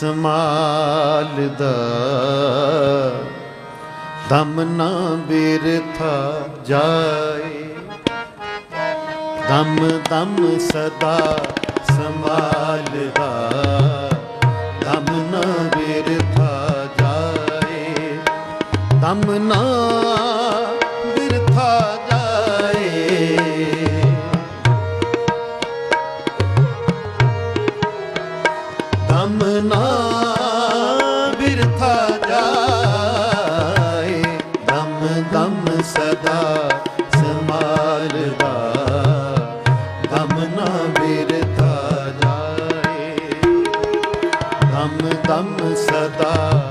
ਸੰਭਾਲਦਾ ਦਮ ਨਾ ਬਿਰਥਾ ਜਾਏ। ਦਮ ਦਮ ਸਦਾ ਸੰਭਾਲਦਾ ਦਮ ਨਾ ਬਿਰਥਾ ਜਾਏ। ਦਮ ਨਾ ਹਮ ਦਮ ਸਦਾ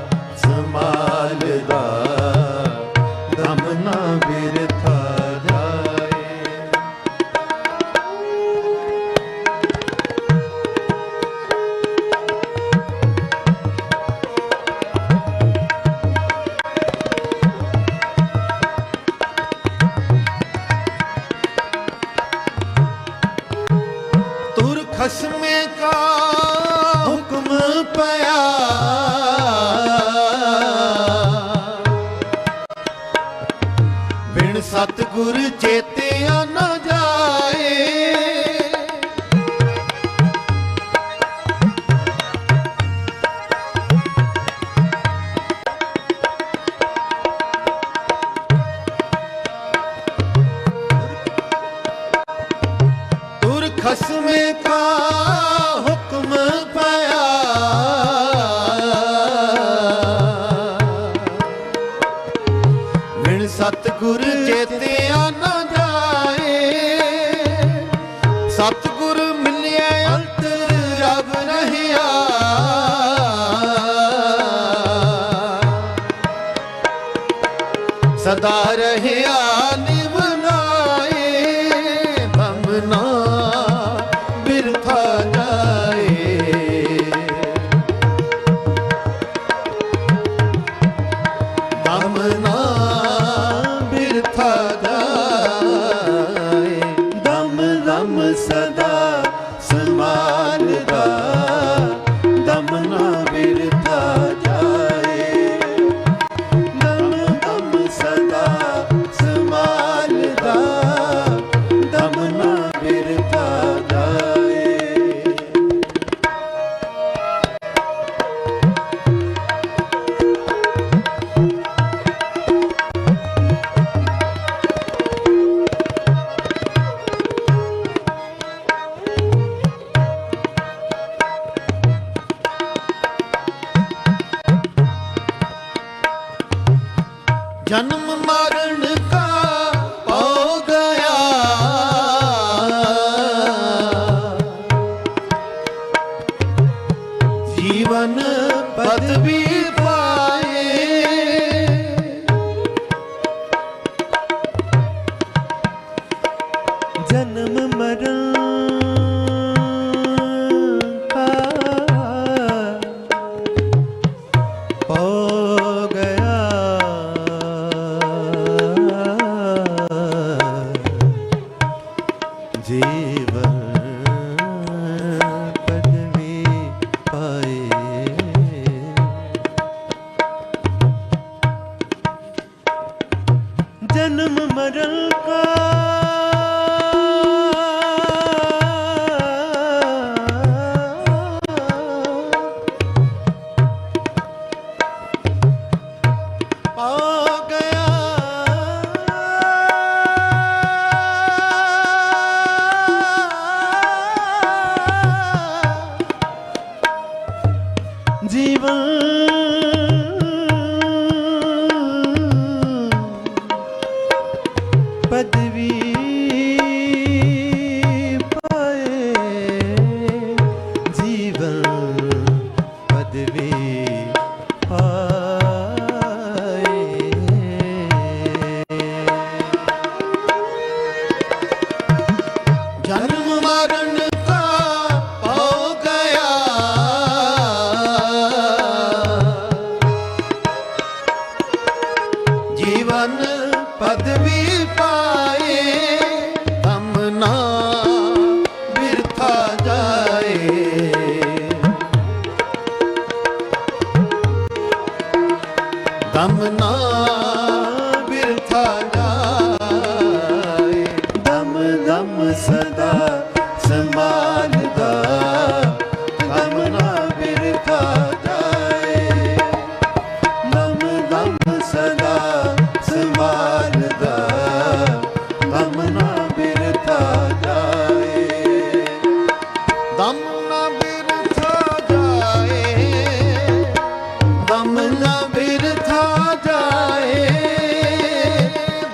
ਰਿਹਾ ਨਿਭਨਾ ਜਨਮ ਮਰਨ ਕਾ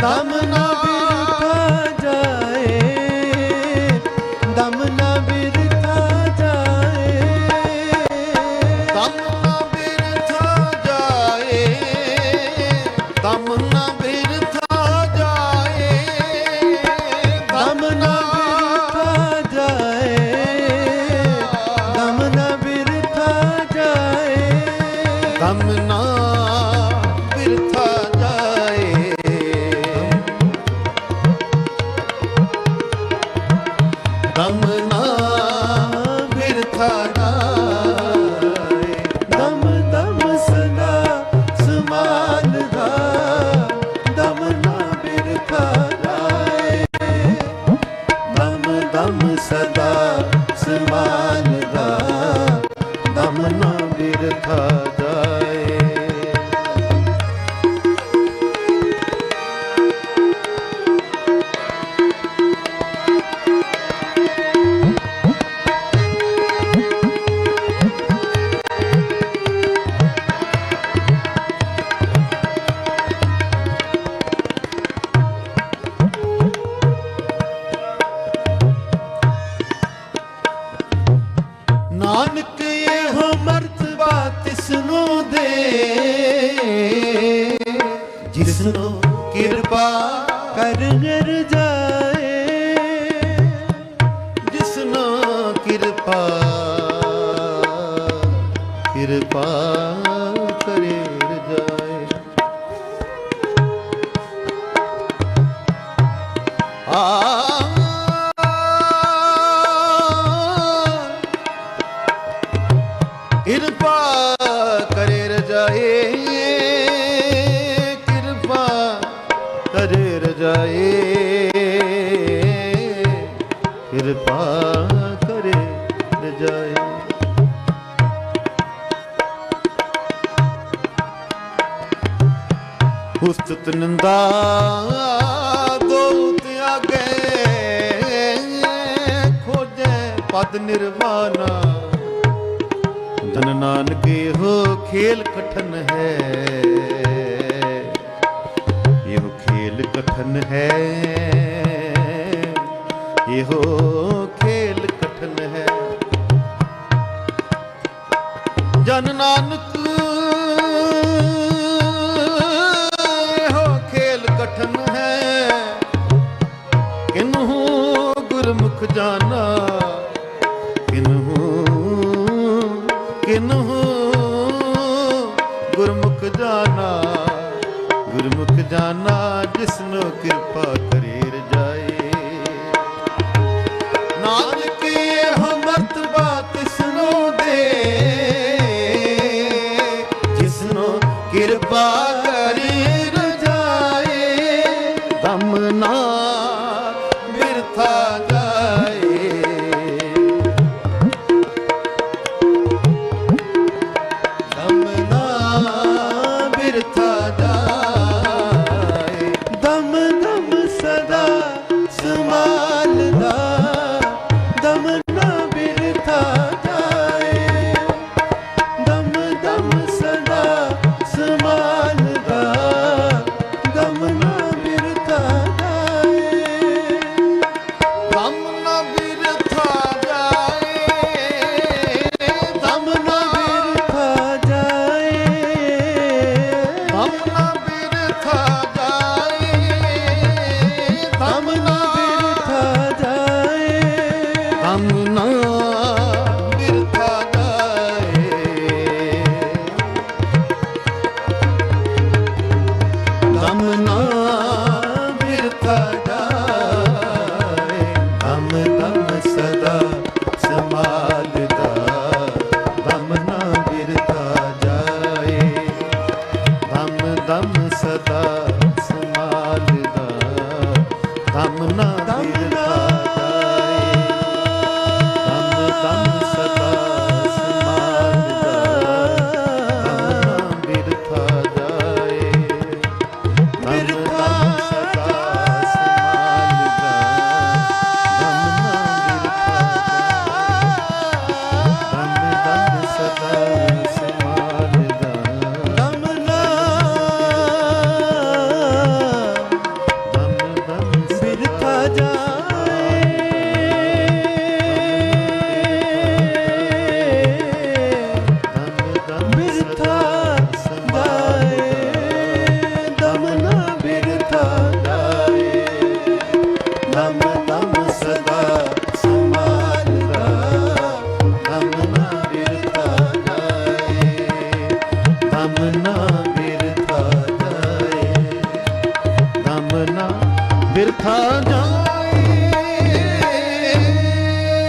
咱们那。ਜਿਸਨੂੰ ਕਿਰਪਾ ਕਰ ਕਿਰਪਾ ਕਿਰਪਾ ਕਰੇ ਜਾਏ। ਉਸਤ ਨੰਦਾ ਦੋਤ ਆਗੇ ਖੋਜੇ ਪਦ ਨਿਰਵਾਣਾ। ਧਨ ਨਾਨਕੇ ਹੋ ਖੇਲ ਕਠਨ ਹੈ। ਗੁਰਮੁਖ ਜਾਨਾ। ਕਿਨ ਹੂੰ ਗੁਰਮੁਖ ਜਾਨਾ। ਗੁਰਮੁਖ ਜਾਨਾ ਜਿਸਨੂੰ ਕਿਰਪਾ ਸਮਝ तमना